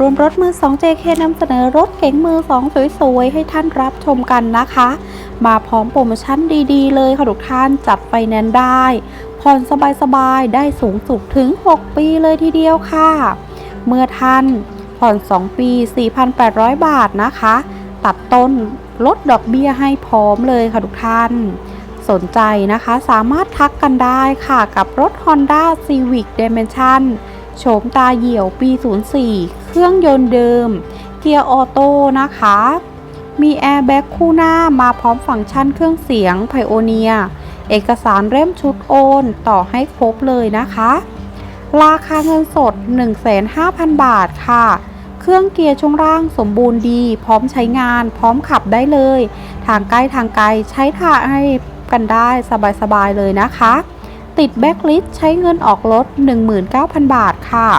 รวมรถมือ 2 JK นำเสนอรถเก๋งมือ 2 สวยๆ ให้ท่านรับชมกันนะคะ มาพร้อมโปรโมชั่นดีๆ เลยค่ะทุกท่านจัดไฟแนนซ์ได้ผ่อนสบายๆ ได้สูงสุดถึง 6 ปีเลยทีเดียวค่ะ เมื่อท่านผ่อน 2 ปี 4,800 บาทนะคะ ตัดต้นลดดอกเบี้ยให้พร้อมเลยค่ะทุกท่านสนใจนะคะสามารถทักกันได้ค่ะกับรถ Honda Civic Dimension โฉมตาเหี่ยวปี 04 เครื่องยนต์เดิม เกียร์ออโต้นะคะ มีแอร์แบ็กคู่หน้ามาพร้อมฟังก์ชันเครื่องเสียงไพโอเนีย เอกสารเล่มชุดโอนต่อให้ครบเลยนะคะ ราคาเงินสด 1,500,000 บาทค่ะ เครื่องเกียร์ช่วงล่างสมบูรณ์ดี พร้อมใช้งาน พร้อมขับได้เลย ทางใกล้ทางไกลใช้ทางให้กันได้สบายๆเลยนะคะ ติดแบ็คลิสใช้เงินออกรถ 19,000 บาทค่ะ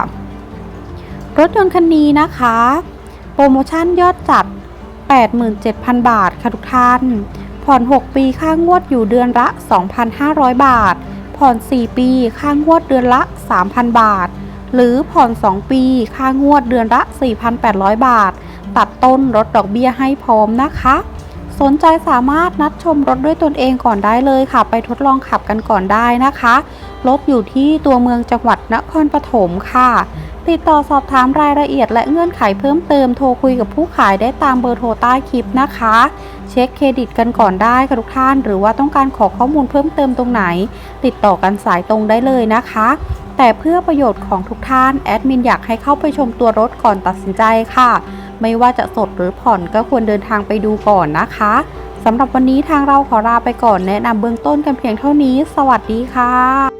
รถยนต์คันนี้นะคะ โปรโมชั่นยอดจัด 87,000 บาทค่ะทุกท่าน ผ่อน 6 ปีค่างวดอยู่เดือนละ 2,500 บาท ผ่อน 4 ปีค่างวดเดือนละ 3,000 บาท หรือผ่อน 2 ปีค่างวดเดือนละ 4,800 บาท ตัดต้นลดดอกเบี้ยให้พร้อมนะคะ สนใจสามารถนัดชมรถด้วยตนเองก่อนได้เลยค่ะ ไปทดลองขับกันก่อนได้นะคะ รถอยู่ที่ตัวเมืองจังหวัดนครปฐมค่ะ ติดต่อสอบถามรายละเอียดและเงื่อนไขเพิ่มเติมโทรคุยกับผู้ขายได้ตามเบอร์โทรใต้คลิปนะคะ เช็คเครดิตกันก่อนได้ค่ะทุกท่าน หรือว่าต้องการขอข้อมูลเพิ่มเติมตรงไหน ติดต่อกันสายตรงได้เลยนะคะแต่เพื่อประโยชน์ของทุกท่าน แอดมินอยากให้เข้าไปชมตัวรถก่อนตัดสินใจค่ะ ไม่ว่าจะสดหรือผ่อนก็ควรเดินทางไปดูก่อนนะคะสำหรับวันนี้ทางเราขอลาไปก่อนแนะนำเบื้องต้นกันเพียงเท่านี้ สวัสดีค่ะ